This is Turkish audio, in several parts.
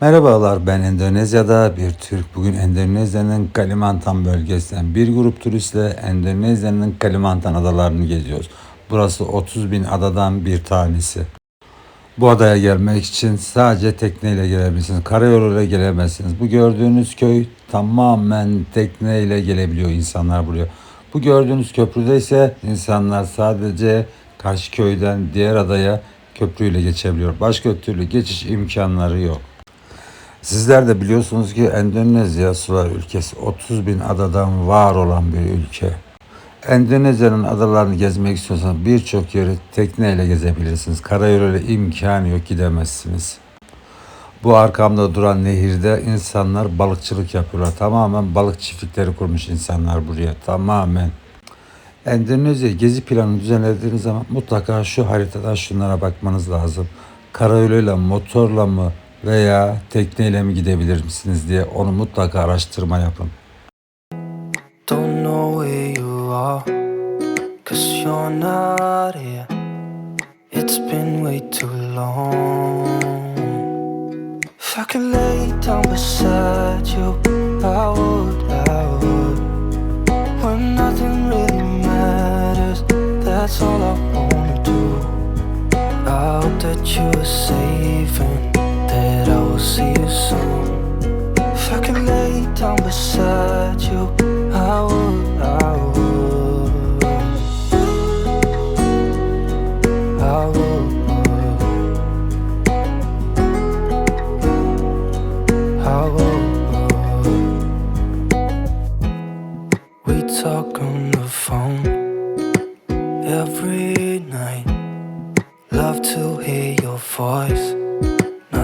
Merhabalar ben Endonezya'da bir Türk. Bugün Endonezya'nın Kalimantan bölgesinden bir grup turistle Endonezya'nın Kalimantan adalarını geziyoruz. Burası 30 bin adadan bir tanesi. Bu adaya gelmek için sadece tekneyle gelebilirsiniz. Karayoluyla gelemezsiniz. Bu gördüğünüz köy tamamen tekneyle gelebiliyor insanlar buraya. Bu gördüğünüz köprüde ise insanlar sadece karşı köyden diğer adaya köprüyle geçebiliyor. Başka türlü geçiş imkanları yok. Sizler de biliyorsunuz ki Endonezya sular ülkesi 30 bin adadan var olan bir ülke. Endonezya'nın adalarını gezmek istiyorsanız birçok yeri tekneyle gezebilirsiniz. Karayoluyla imkanı yok gidemezsiniz. Bu arkamda duran nehirde insanlar balıkçılık yapıyorlar. Tamamen balık çiftlikleri kurmuş insanlar buraya. Tamamen. Endonezya gezi planı düzenlediğiniz zaman mutlaka şu haritadan şunlara bakmanız lazım. Karayoluyla, motorla mı veya tekneyle mi gidebilir misiniz diye onu mutlaka araştırma yapın. You're. It's been way too long. If I could lay down beside you, I would, I would. When nothing really matters, that's all I wanna do. I hope that you are safe and that I will see you soon. If I could lay down beside you, I would, I would. I would. I would. We talk on the phone every night. Love to hear your voice.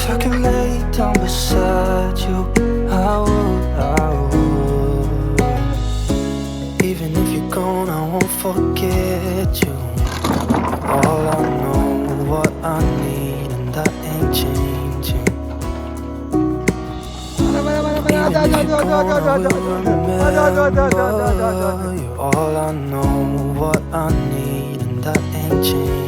If I could lay down beside you, I would, I would. Even if you're gone, I won't forget you. All I know, what I need, and that ain't changing. Even if you're gone, I will remember you. All I know, what I need, and that ain't changing.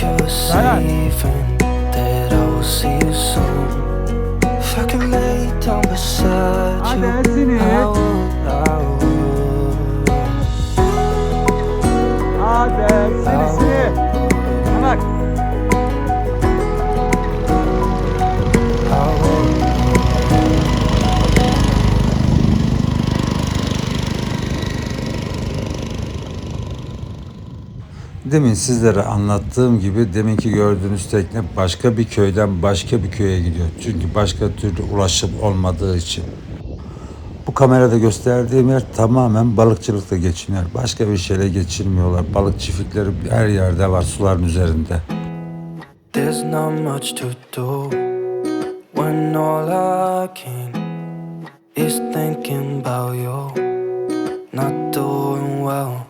you're safe and that I will see you soon. If I could lay down beside you, Demin sizlere anlattığım gibi deminki gördüğünüz tekne başka bir köyden başka bir köye gidiyor. Çünkü başka türlü ulaşım olmadığı için. Bu kamerada gösterdiğim yer tamamen balıkçılıkla geçiniyor. Başka bir şeyle geçinmiyorlar. Balık çiftlikleri her yerde var suların üzerinde. There's not much to do when all I can is thinking about you. Not doing well,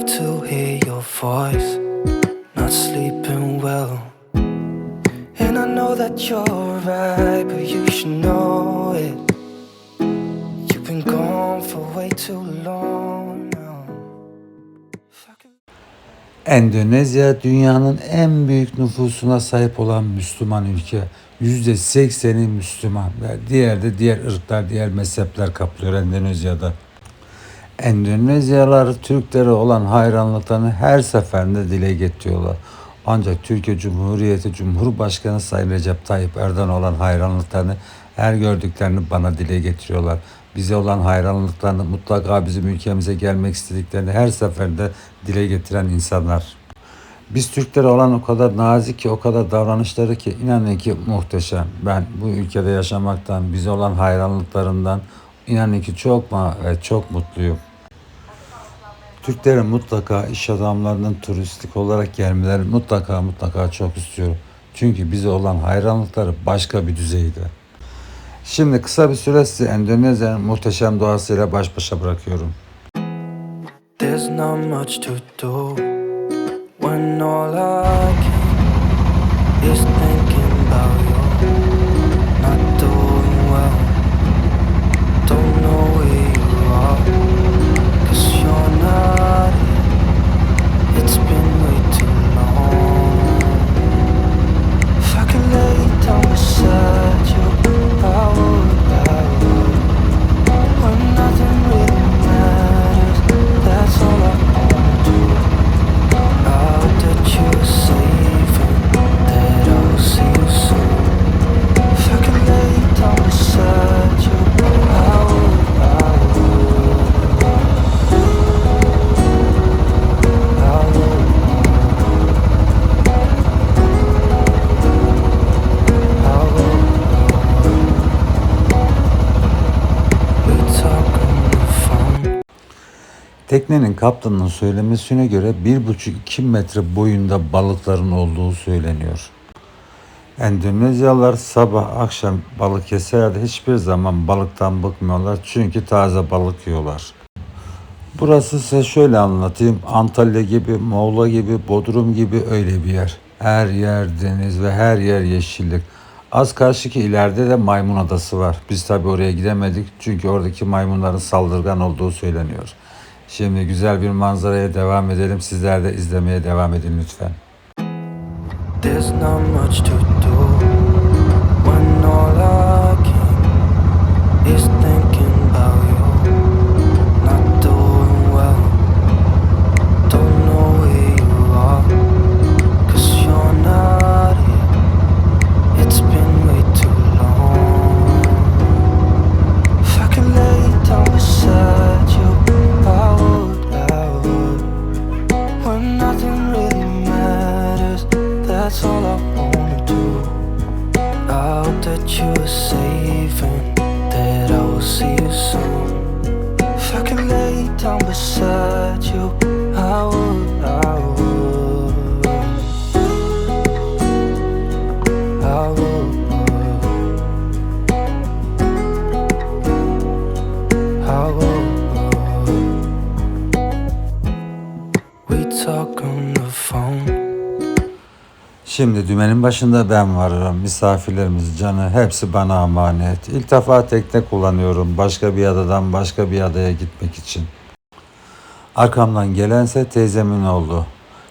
Love to hear your voice, not sleeping well. And I know that you're right, but you should know it. You've been gone for way too long now. Endonezya dünyanın en büyük nüfusuna sahip olan Müslüman ülke. %80'i Müslüman ve diğer de diğer ırklar, diğer mezhepler kaplıyor Endonezya'da. Endonezyalılar Türklere olan hayranlıklarını her seferinde dile getiriyorlar. Ancak Türkiye Cumhuriyeti Cumhurbaşkanı Sayın Recep Tayyip Erdoğan olan hayranlıklarını her gördüklerini bana dile getiriyorlar. Bize olan hayranlıklarını mutlaka bizim ülkemize gelmek istediklerini her seferinde dile getiren insanlar. Biz Türklere olan o kadar nazik ki, o kadar davranışları ki inanın ki muhteşem. Ben bu ülkede yaşamaktan, bize olan hayranlıklarından inanın ki çok ve çok mutluyum. Türklerin mutlaka iş adamlarının turistik olarak gelmeleri mutlaka mutlaka çok istiyorum. Çünkü bize olan hayranlıkları başka bir düzeyde. Şimdi kısa bir süre sizi Endonezya'nın muhteşem doğasıyla baş başa bırakıyorum. There's not much to do when all I can is Teknenin kaptanının söylemesine göre 1,5-2 metre boyunda balıkların olduğu söyleniyor. Endonezyalılar sabah akşam balık keser de hiçbir zaman balıktan bıkmıyorlar çünkü taze balık yiyorlar. Burası size şöyle anlatayım. Antalya gibi, Muğla gibi, Bodrum gibi öyle bir yer. Her yer deniz ve her yer yeşillik. Az karşıki ileride de Maymun Adası var. Biz tabi oraya gidemedik çünkü oradaki maymunların saldırgan olduğu söyleniyor. Şimdi güzel bir manzaraya devam edelim. Sizler de izlemeye devam edin lütfen. There's not much to beside you, I would, I would. I would. I would. We talk on the phone. Şimdi dümenin başında ben varım. Misafirlerimiz, canı hepsi bana emanet. İlk defa tekne kullanıyorum. Başka bir adadan başka bir adaya gitmek için. Arkamdan gelense teyzemin oğlu.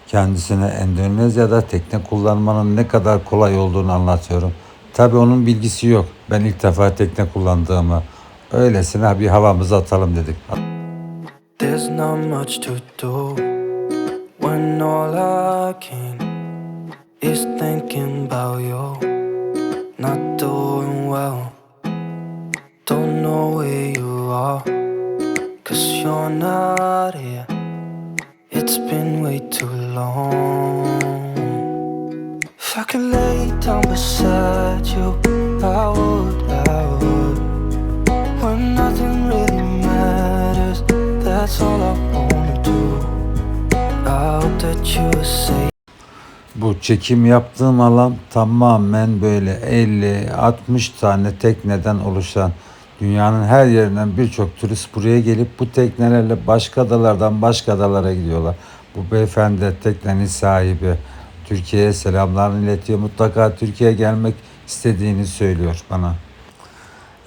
Kendisine Endonezya'da tekne kullanmanın ne kadar kolay olduğunu anlatıyorum. Tabi onun bilgisi yok. Ben ilk defa tekne kullandığımı. Öylesine bir havamızı atalım dedik. There's not much to do when all I can is thinking about you. Not doing well, don't know where you are, you're not here. It's been way too long. If I could lay down beside you, I would, I would. When nothing really matters, that's all I wanna do. I hope that you're safe. Bu çekim yaptığım alan tamamen böyle 50-60 tane tekneden oluşan Dünyanın her yerinden birçok turist buraya gelip bu teknelerle başka adalardan başka adalara gidiyorlar. Bu beyefendi teknenin sahibi. Türkiye'ye selamlarını iletiyor. Mutlaka Türkiye'ye gelmek istediğini söylüyor bana.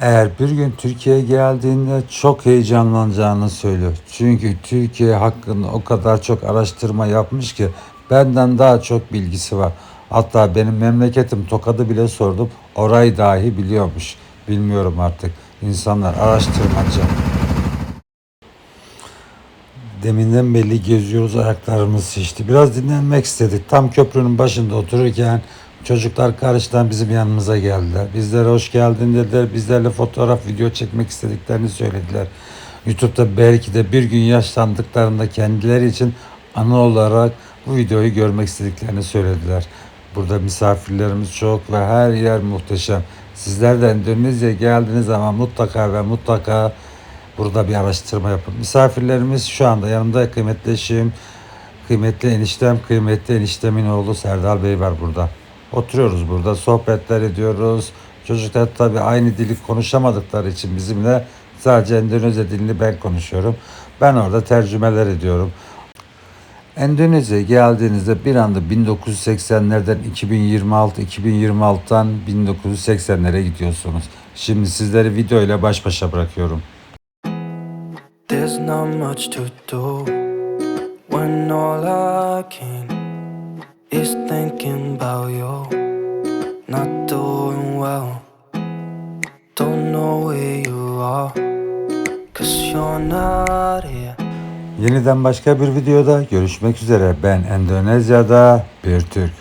Eğer bir gün Türkiye'ye geldiğinde çok heyecanlanacağını söylüyor. Çünkü Türkiye hakkında o kadar çok araştırma yapmış ki benden daha çok bilgisi var. Hatta benim memleketim Tokat'ı bile sordum. Orayı dahi biliyormuş. Bilmiyorum artık. İnsanlar araştırmacı. Deminden belli geziyoruz ayaklarımız şişti. Biraz dinlenmek istedik. Tam köprünün başında otururken çocuklar karşıdan bizim yanımıza geldiler. Bizlere hoş geldin dediler. Bizlerle fotoğraf, video çekmek istediklerini söylediler. YouTube'da belki de bir gün yaşlandıklarında kendileri için anı olarak bu videoyu görmek istediklerini söylediler. Burada misafirlerimiz çok ve her yer muhteşem. Sizler de Endonezya'ya geldiğiniz zaman mutlaka ve mutlaka Burada bir araştırma yapın. Misafirlerimiz şu anda yanımda kıymetli eşim, kıymetli eniştem, kıymetli eniştemin oğlu Serdal Bey var burada. Oturuyoruz burada, sohbetler ediyoruz. Çocuklar tabii aynı dili konuşamadıkları için bizimle sadece Endonezya dilini ben konuşuyorum. Ben orada tercümeler ediyorum. Endonezya'ya geldiğinizde bir anda 1980'lerden 2026, 2026'dan 1980'lere gidiyorsunuz. Şimdi sizleri video ile baş başa bırakıyorum. There's not much to do when all I can is thinking about you. Not doing well, don't know where you are, cause you're not here. Yeniden başka bir videoda görüşmek üzere. Ben Endonezya'da bir Türk.